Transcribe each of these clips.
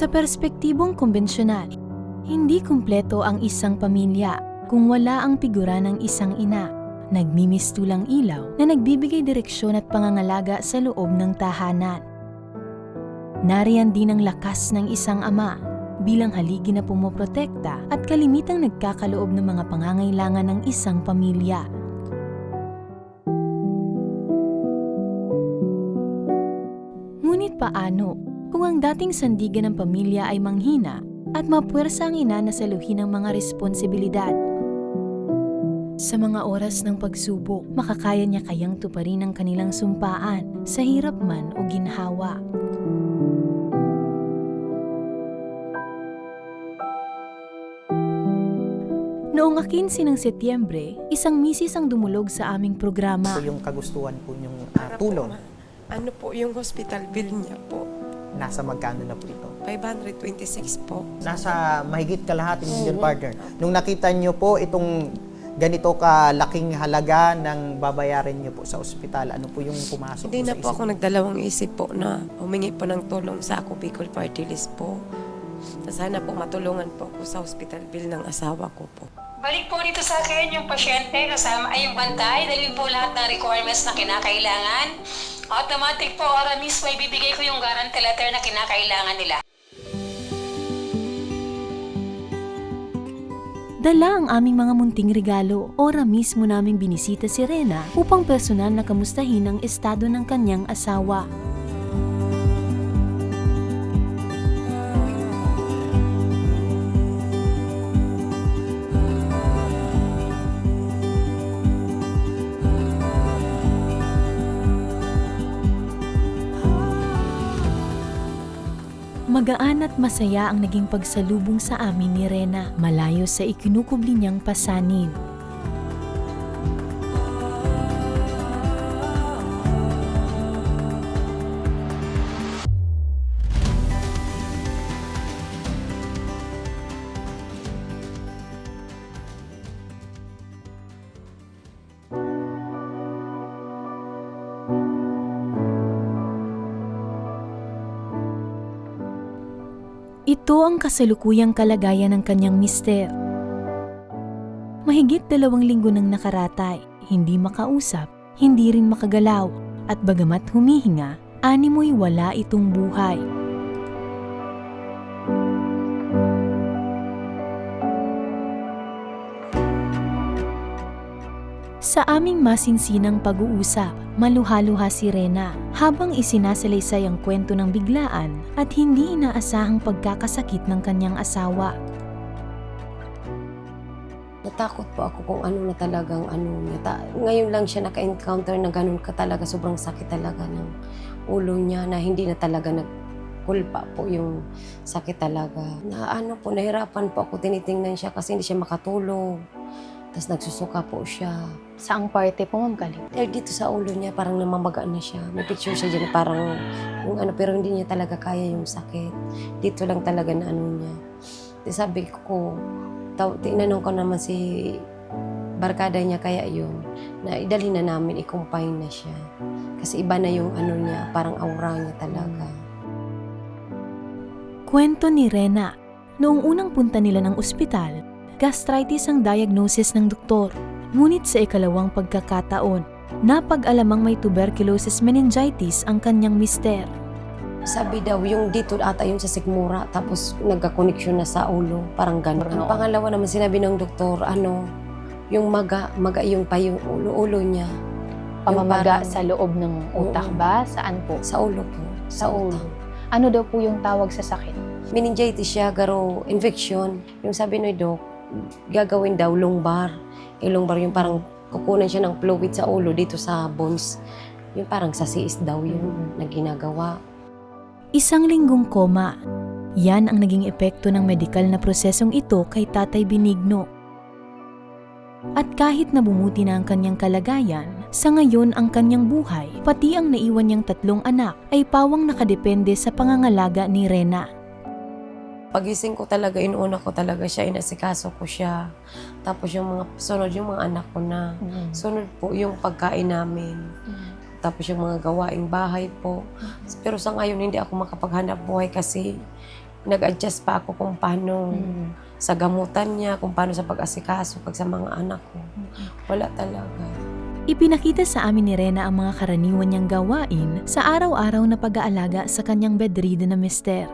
Sa perspektibong konbensyonal, hindi kumpleto ang isang pamilya kung wala ang figura ng isang ina. Nagmimistulang ilaw na nagbibigay direksyon at pangangalaga sa loob ng tahanan. Nariyan din ang lakas ng isang ama bilang haligi na pumoprotekta at kalimitang nagkakaloob ng mga pangangailangan ng isang pamilya. Ngunit paano kung ang dating sandigan ng pamilya ay manghina at mapuwersa ang ina na saluhin ang mga responsibilidad? Sa mga oras ng pagsubok, makakaya niya kayang tuparin ang kanilang sumpaan sa hirap man o ginhawa. Noong 15 ng Setyembre, isang misis ang dumulog sa aming programa. po yung kagustuhan po yung Para po tulong. ma- ano po yung hospital bill niya po? Nasa magkano na po ito? 526 po. Nasa mahigit kalahating million partner. Nung nakita nyo po itong ganito kalaking halaga ng babayarin nyo po sa ospital, ano po yung pumasok Hindi po na sa po isip? ako nagdalawang isip po na humingi po ng tulong sa ako Bicol Party List po. Na sana po matulungan po ako sa hospital bill ng asawa ko po. Balik po dito sa akin yung pasyente kasama ay yung bantay. Dalhin po lahat ng requirements na kinakailangan. Automatic po, ora mismo ibibigay ko yung guarantee letter na kinakailangan nila. Dala ang aming mga munting regalo. Ora mismo naming binisita si Rena upang personal na kamustahin ang estado ng kanyang asawa. Magaan at masaya ang naging pagsalubong sa amin ni Rena, malayo sa ikinukubli niyang pasanin. Ito ang kasalukuyang kalagayan ng kanyang mister. Mahigit dalawang linggo nang nakaratay, hindi makausap, hindi rin makagalaw, at bagamat humihinga, animoy wala itong buhay. Sa aming masinsinang pag-uusap, maluhaluha si Rena habang isinasalaysay ang kwento ng biglaan at hindi inaasahang pagkakasakit ng kanyang asawa. Natakot po ako kung ano na talagang ano niya. Ta- ngayon lang siya naka-encounter na ganun ka talaga. Sobrang sakit talaga ng ulo niya na hindi na talaga nagkulpa po yung sakit talaga. Na ano po, nahirapan po ako. Tinitingnan siya kasi hindi siya makatulog. Tapos nagsusuka po siya. Saang parte po, Ma'am Galing? Dahil dito sa ulo niya, parang namamaga na siya. May picture siya dyan parang yung ano, pero hindi niya talaga kaya yung sakit. Dito lang talaga na ano niya. Di sabi ko, tinanong ko naman si barkada niya kaya yun, na idalhin na namin, i-confine na siya. Kasi iba na yung ano niya, parang aura niya talaga. Kwento ni Rena, noong unang punta nila ng ospital, gastritis ang diagnosis ng doktor. Ngunit sa ikalawang pagkakataon, napag-alamang may tuberculosis meningitis ang kanyang mister. Sabi daw, yung dito ata yung sa sigmura, tapos nagka-connection na sa ulo, parang gano'n. Ang pangalawa naman sinabi ng doktor, ano, yung maga, maga yung pa yung ulo-ulo niya. Pamamaga parang- sa loob ng utak Oo. ba? Saan po? Sa ulo po. Sa ulo. utak. Ano daw po yung tawag sa sakit? meningitis siya, garo infection. Yung sabi ni Doc, gagawin daw lumbar. Yung lumbar yung parang kukunan siya ng fluid sa ulo dito sa bones. Yung parang sa siis daw yung na ginagawa. Isang linggong koma. Yan ang naging epekto ng medikal na prosesong ito kay Tatay Benigno. At kahit na bumuti na ang kanyang kalagayan, sa ngayon ang kanyang buhay, pati ang naiwan niyang tatlong anak, ay pawang nakadepende sa pangangalaga ni Rena. Pagising ko talaga, inuuna ko talaga siya, inasikaso ko siya. Tapos yung mga, sunod yung mga anak ko na. Sunod po yung pagkain namin. Tapos yung mga gawaing bahay po. Pero sa ngayon, hindi ako makapaghanap buhay kasi nag-adjust pa ako kung paano Mm. sa gamutan niya, kung paano sa pag-asikaso, pag sa mga anak ko. Wala talaga. Ipinakita sa amin ni Rena ang mga karaniwan niyang gawain sa araw-araw na pag-aalaga sa kanyang bedridden na mister.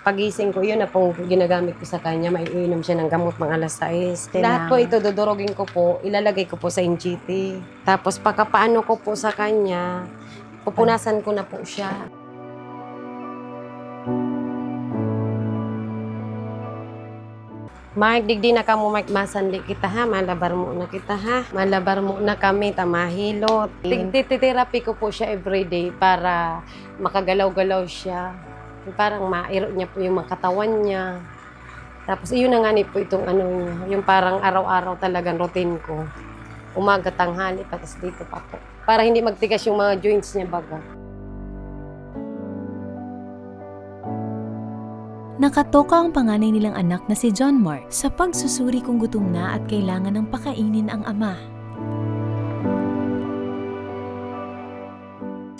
Pagising ko, yun na pong ginagamit ko sa kanya. May iinom siya ng gamot mga alas 6. Kailangan. Lahat po ito, dudurogin ko po, ilalagay ko po sa NGT. Tapos pagkapaano ko po sa kanya, pupunasan ko na po siya. Mark, digdi na ka mo, Mark, masandi kita ha. Malabar mo na kita ha. Malabar mo na kami, tamahilot. Tigtitherapy ko po siya everyday para makagalaw-galaw siya. Parang mairo niya po yung mga katawan niya. Tapos iyon na nga ni po itong ano niya, yung parang araw-araw talagang routine ko. Umaga, tanghali, patas dito pa po. Para hindi magtigas yung mga joints niya baga. Nakatoka ang panganay nilang anak na si John Mark sa pagsusuri kung gutom na at kailangan ng pakainin ang ama.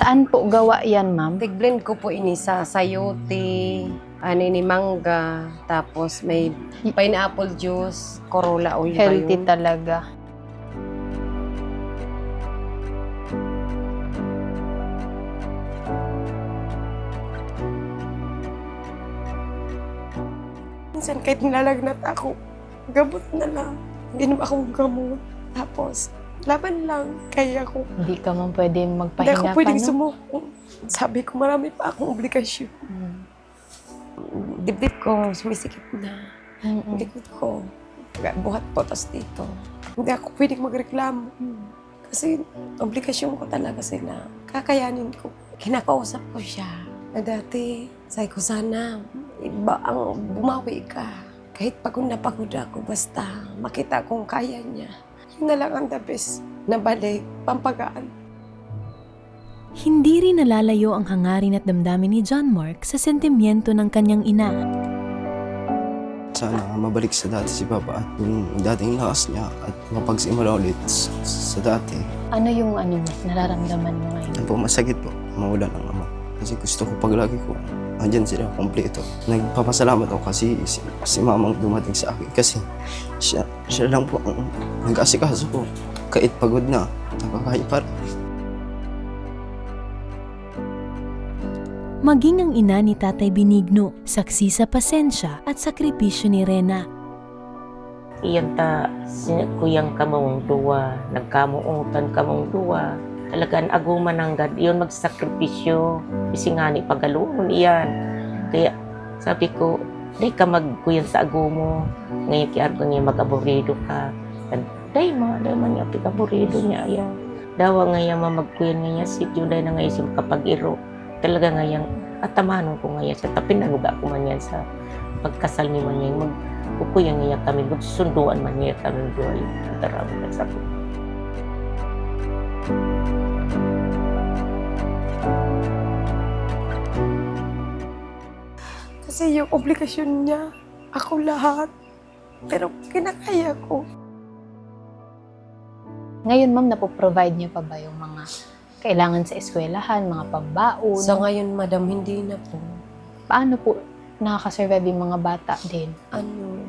Saan po gawa yan, ma'am? Tig-blend ko po ini sa sayote, ano ini mangga, tapos may pineapple juice, corolla oil ba Healthy yun? talaga. Minsan kahit nilalagnat ako, gamot na lang. Hindi naman akong gamot. Tapos, laban lang. Kaya ko. Hindi ka man pwede Hindi magpahinga ako pa, pwedeng no? sumuko. Sabi ko, marami pa akong obligasyon. Mm. Dibdib ko, sumisikip na. Mm-mm. Likod ko, buhat po, tas dito. Hindi ako pwedeng magreklamo. Kasi obligasyon ko talaga sila. Kakayanin ko. Kinakausap ko siya. Na dati, sabi ko sana, iba ang bumawi ka. Kahit pagod na pagod ako, basta makita kong kaya niya. Yun na lang ang the best na balik, pampagaan. Hindi rin nalalayo ang hangarin at damdamin ni John Mark sa sentimiento ng kanyang ina. Sana mabalik sa dati si Papa at yung dating lakas niya at mapagsimula ulit sa dati. Ano yung ano mo, nararamdaman mo ngayon? Yan po, masakit po, mawala ng ama. Kasi gusto ko pag lagi ko, andyan sila kompleto. Nagpapasalamat ako kasi si, si mamang dumating sa akin kasi siya, siya lang po ang nag-asikaso ko. Kahit pagod na, nakakain pa rin. Maging ang ina ni Tatay Binigno, saksi sa pasensya at sakripisyo ni Rena. iyan ta kuyang kamong duwa, nagkamuutan kamong duwa. Talagang aguman ng God, iyon magsakripisyo. Isingani pagaluon iyan. Kaya sabi ko, day ka magkuyan sa agumo. Ngayon kiargo niya mag-aburido ka. Day mga, day man niya pig-aburido niya ayan. Dawa ngayon mamagkuyan ngayon si Juday na ngayon siya kapag-iro. Talaga ngayon, atamanon ko ngayon sa tapin nanuga ko man yan sa pagkasal ni man yan. Mag, kukuyan niya kami, sunduan man niya kami doon. Taraw na sa Kasi yung obligasyon niya, ako lahat. Pero kinakaya ko. Ngayon, ma'am, napoprovide niyo pa ba yung mga kailangan sa eskwelahan, mga pambaon? Sa ngayon, madam, hindi na po. Paano po nakakasurvive yung mga bata din? Ano,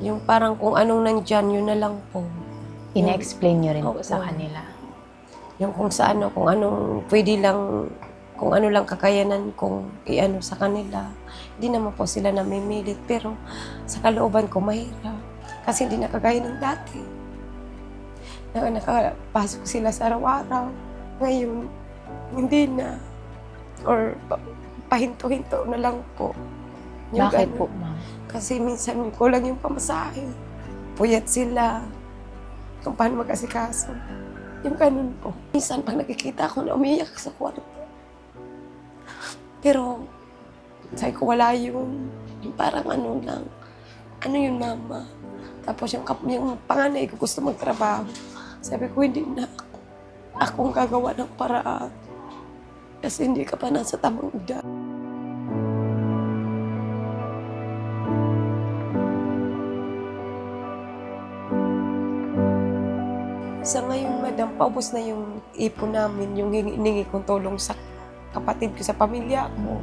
yung parang kung anong nandyan, yun na lang po. Ina-explain niyo rin po Opo. sa kanila. Yung kung sa ano, kung anong pwede lang, kung ano lang kakayanan kong i-ano sa kanila. Hindi naman po sila namimilit, pero sa kalooban ko mahirap. Kasi hindi nakagaya ng dati. Na nakapasok sila sa araw-araw. Ngayon, hindi na. Or pa- pahinto-hinto na lang po. Yung Bakit ganun. po, ma'am? Kasi minsan kulang yung pamasahe. Puyat sila. Kung paano mag-asikaso. Yung ganun po. Minsan pag nakikita ko na umiyak sa kwarto. Pero, sabi ko wala yun. Yung parang ano lang. Ano yun, mama? Tapos yung, yung panganay ko gusto magtrabaho. Sabi ko, hindi na. Akong gagawa ng paraan. Kasi hindi ka pa nasa tamang edad. Sa ngayon, madam, paubos na yung ipon namin, yung hiningi kong tulong sa kapatid ko sa pamilya ko.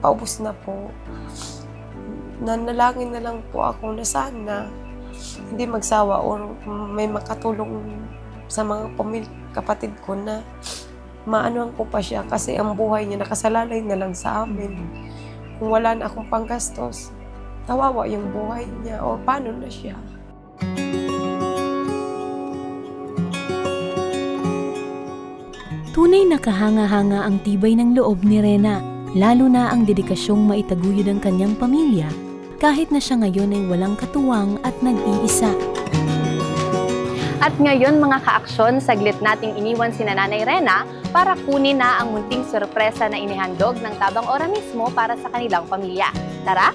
Paubos na po. Nanalangin na lang po ako na sana hindi magsawa or may makatulong sa mga pamil kapatid ko na maanuhan ko pa siya kasi ang buhay niya nakasalalay na lang sa amin. Kung wala na akong panggastos, kawawa yung buhay niya o paano na siya. Tunay na kahanga-hanga ang tibay ng loob ni Rena, lalo na ang dedikasyong maitaguyod ang kanyang pamilya kahit na siya ngayon ay walang katuwang at nag-iisa. At ngayon mga kaaksyon, saglit nating iniwan si Nanay Rena para kunin na ang munting sorpresa na inihandog ng Tabang Ora mismo para sa kanilang pamilya. Tara!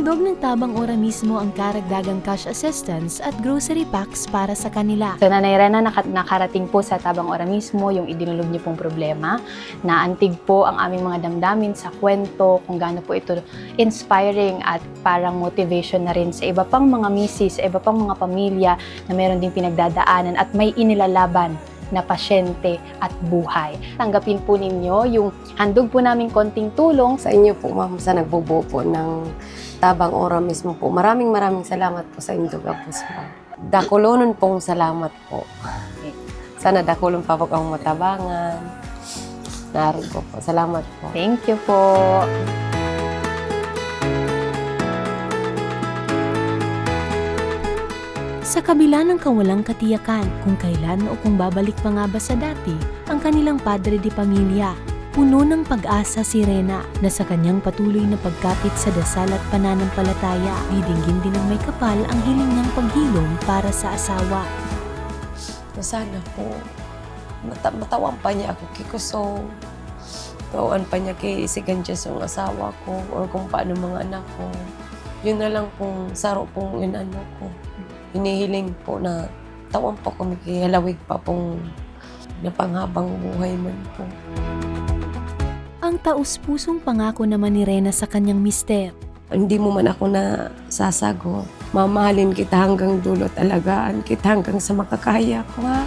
Handog ng Tabang Ora mismo ang karagdagang cash assistance at grocery packs para sa kanila. So Nanay Rena, naka- nakarating po sa Tabang Ora mismo yung idinulog niyo pong problema. Naantig po ang aming mga damdamin sa kwento kung gaano po ito inspiring at parang motivation na rin sa iba pang mga misis, sa iba pang mga pamilya na meron din pinagdadaanan at may inilalaban na pasyente at buhay. Tanggapin po ninyo yung handog po namin konting tulong Sa inyo po, ma'am, sa nagbubuo po ng Tabang Ora mismo po. Maraming maraming salamat po sa inyo, Gapos po. Dakulonon pong salamat po. Sana dakulon pa po ang matabangan. Naroon ko po. Salamat po. Thank you po. Sa kabila ng kawalang katiyakan kung kailan o kung babalik pa nga ba sa dati ang kanilang padre di pamilya, puno ng pag-asa si Rena na sa kanyang patuloy na pagkapit sa dasal at pananampalataya, didinggin din ng may kapal ang hiling ng paghilom para sa asawa. Na sana po, mata matawan pa niya ako kay Kuso. Tawan pa niya kay Isigan yung asawa ko or kung paano mga anak ko. Yun na lang kung saro pong inano ko. Hinihiling po na tawan po kami kay halawig pa pong na panghabang buhay man po. Ang taus-pusong pangako naman ni Rena sa kanyang mister. Hindi mo man ako na sasago. Mamahalin kita hanggang dulo talagaan kita hanggang sa makakaya ko ha.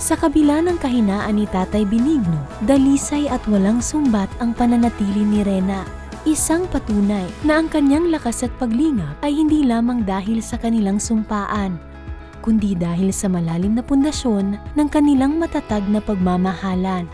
Sa kabila ng kahinaan ni Tatay Benigno, dalisay at walang sumbat ang pananatili ni Rena. Isang patunay na ang kanyang lakas at paglingap ay hindi lamang dahil sa kanilang sumpaan, kundi dahil sa malalim na pundasyon ng kanilang matatag na pagmamahalan.